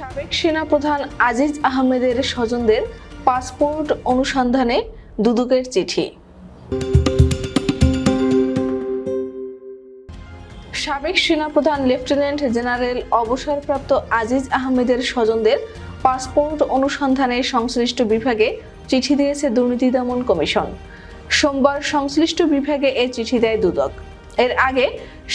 সাবেক সেনাপ্রধান আজিজ আহমেদের স্বজনদের পাসপোর্ট অনুসন্ধানে দুদকের চিঠি। সাবেক সেনাপ্রধান লেফটেন্যান্ট জেনারেল অবসরপ্রাপ্ত আজিজ আহমেদের স্বজনদের পাসপোর্ট অনুসন্ধানে সংশ্লিষ্ট বিভাগে চিঠি দিয়েছে দুর্নীতি দমন কমিশন। সোমবার সংশ্লিষ্ট বিভাগে এ চিঠি দেয় দুদক। এর আগে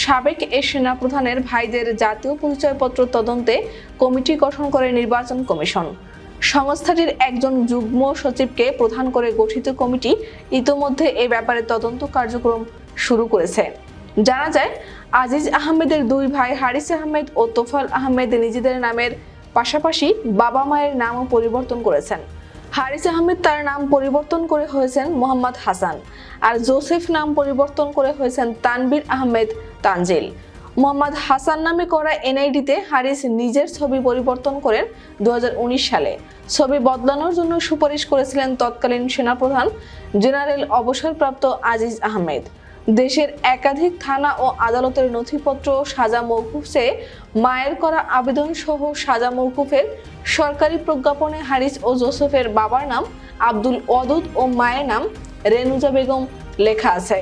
সাবেক এ সেনাপ্রধানের ভাইদের জাতীয় পরিচয়পত্র তদন্তে কমিটি গঠন করে নির্বাচন কমিশন। সংস্থাটির একজন যুগ্ম সচিবকে প্রধান করে গঠিত কমিটি ইতোমধ্যে এ ব্যাপারে তদন্ত কার্যক্রম শুরু করেছে। জানা যায়, আজিজ আহমেদের দুই ভাই হারিস আহমেদ ও তোফাল আহমেদ নিজেদের নামের পাশাপাশি বাবা মায়ের নামও পরিবর্তন করেছেন। হারিস আহমেদ তার নাম পরিবর্তন করে হয়েছেন মোহাম্মদ হাসান আর জোসেফ নাম পরিবর্তন করে হয়েছেন তানবির আহমেদ তানজিল। মোহাম্মদ হাসান নামে করা এনআইডিতে হারিস নিজের ছবি পরিবর্তন করেন দু হাজার উনিশ সালে। ছবি বদলানোর জন্য সুপারিশ করেছিলেন তৎকালীন সেনাপ্রধান জেনারেল অবসরপ্রাপ্ত আজিজ আহমেদ। দেশের একাধিক থানা ও আদালতের নথিপত্র সাজা মৌকুফ মায়ের করা আবেদন সহ সাজা মৌকুফের সরকারি প্রজ্ঞাপনে হারিস ও জোসেফের বাবার নাম, আব্দুল ওয়াদুদ ও মায়ের নাম রেনুজা বেগম লেখা আছে।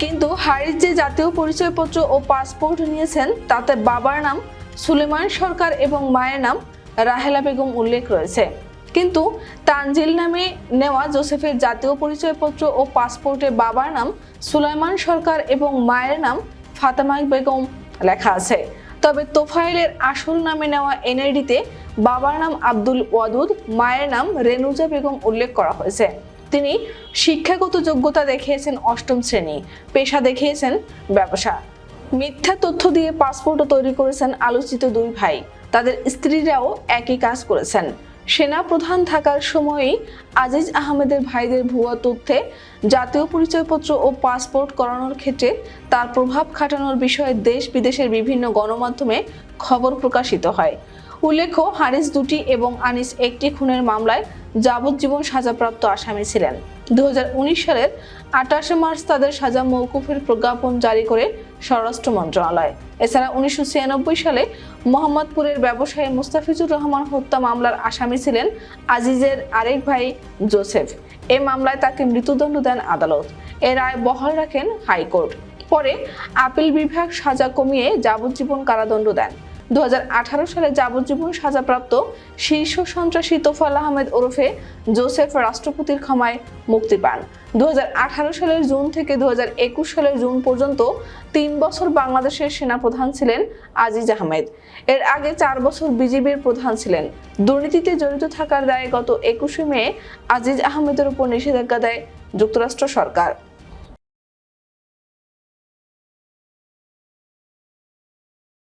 কিন্তু হারিস যে জাতীয় পরিচয়পত্র ও পাসপোর্ট নিয়েছেন, তাতে বাবার নাম সুলেমান সরকার এবং মায়ের নাম রাহেলা বেগম উল্লেখ রয়েছে। কিন্তু তানজিল নামে নেওয়া জোসেফের জাতীয় পরিচয়পত্র ও পাসপোর্টে বাবার নাম সুলাইমান সরকার এবং মায়ের নাম ফাতেমা বেগম লেখা আছে। তবে তোফাইলের আসল নামে নেওয়া এনআইডিতে বাবার নাম আব্দুল ওয়াদুদ, মায়ের নাম রেনুজা বেগম উল্লেখ করা হয়েছে। তিনি শিক্ষাগত যোগ্যতা দেখিয়েছেন অষ্টম শ্রেণি, পেশা দেখিয়েছেন ব্যবসা। মিথ্যা তথ্য দিয়ে পাসপোর্টও তৈরি করেছেন আলোচিত দুই ভাই। তাদের স্ত্রীরাও একই কাজ করেছেন। সেনা প্রধান থাকার সময়ই আজিজ আহমেদের ভাইদের ভুয়া তথ্যে জাতীয় পরিচয়পত্র ও পাসপোর্ট করানোর ক্ষেত্রে তার প্রভাব খাটানোর বিষয়ে দেশ বিদেশের বিভিন্ন গণমাধ্যমে খবর প্রকাশিত হয়। উল্লেখ্য, হারিস দুটি এবং আনিস একটি খুনের মামলায় যাবজ্জীবন সাজাপ্রাপ্ত আসামি ছিলেন। দু হাজার উনিশ সালের আঠাশে মার্চ তাদের সাজা মৌকুফের প্রজ্ঞাপন জারি করে স্বরাষ্ট্র মন্ত্রণালয়। এছাড়া উনিশশো ছিয়ানব্বই সালে মোহাম্মদপুরের ব্যবসায়ী মুস্তাফিজুর রহমান হত্যা মামলার আসামি ছিলেন আজিজের আরেক ভাই জোসেফ। এ মামলায় তাকে মৃত্যুদণ্ড দেন আদালত। এ রায় বহাল রাখেন হাইকোর্ট। পরে আপিল বিভাগ সাজা কমিয়ে যাবজ্জীবন কারাদণ্ড দেন। দু হাজার আঠারো সালে যাবজ্জীবন সাজাপ্রাপ্ত শীর্ষ সন্ত্রাসী তোফাল আহমেদ ওরফে জোসেফ রাষ্ট্রপতির ক্ষমায় মুক্তি পান। দু হাজার আঠারো সালের জুন থেকে দু হাজার একুশ সালের জুন পর্যন্ত তিন বছর বাংলাদেশের সেনাপ্রধান ছিলেন আজিজ আহমেদ। এর আগে চার বছর বিজিবির প্রধান ছিলেন। দুর্নীতিতে জড়িত থাকার দায়ে গত একুশে মে আজিজ আহমেদের উপর নিষেধাজ্ঞা দেয় যুক্তরাষ্ট্র সরকার।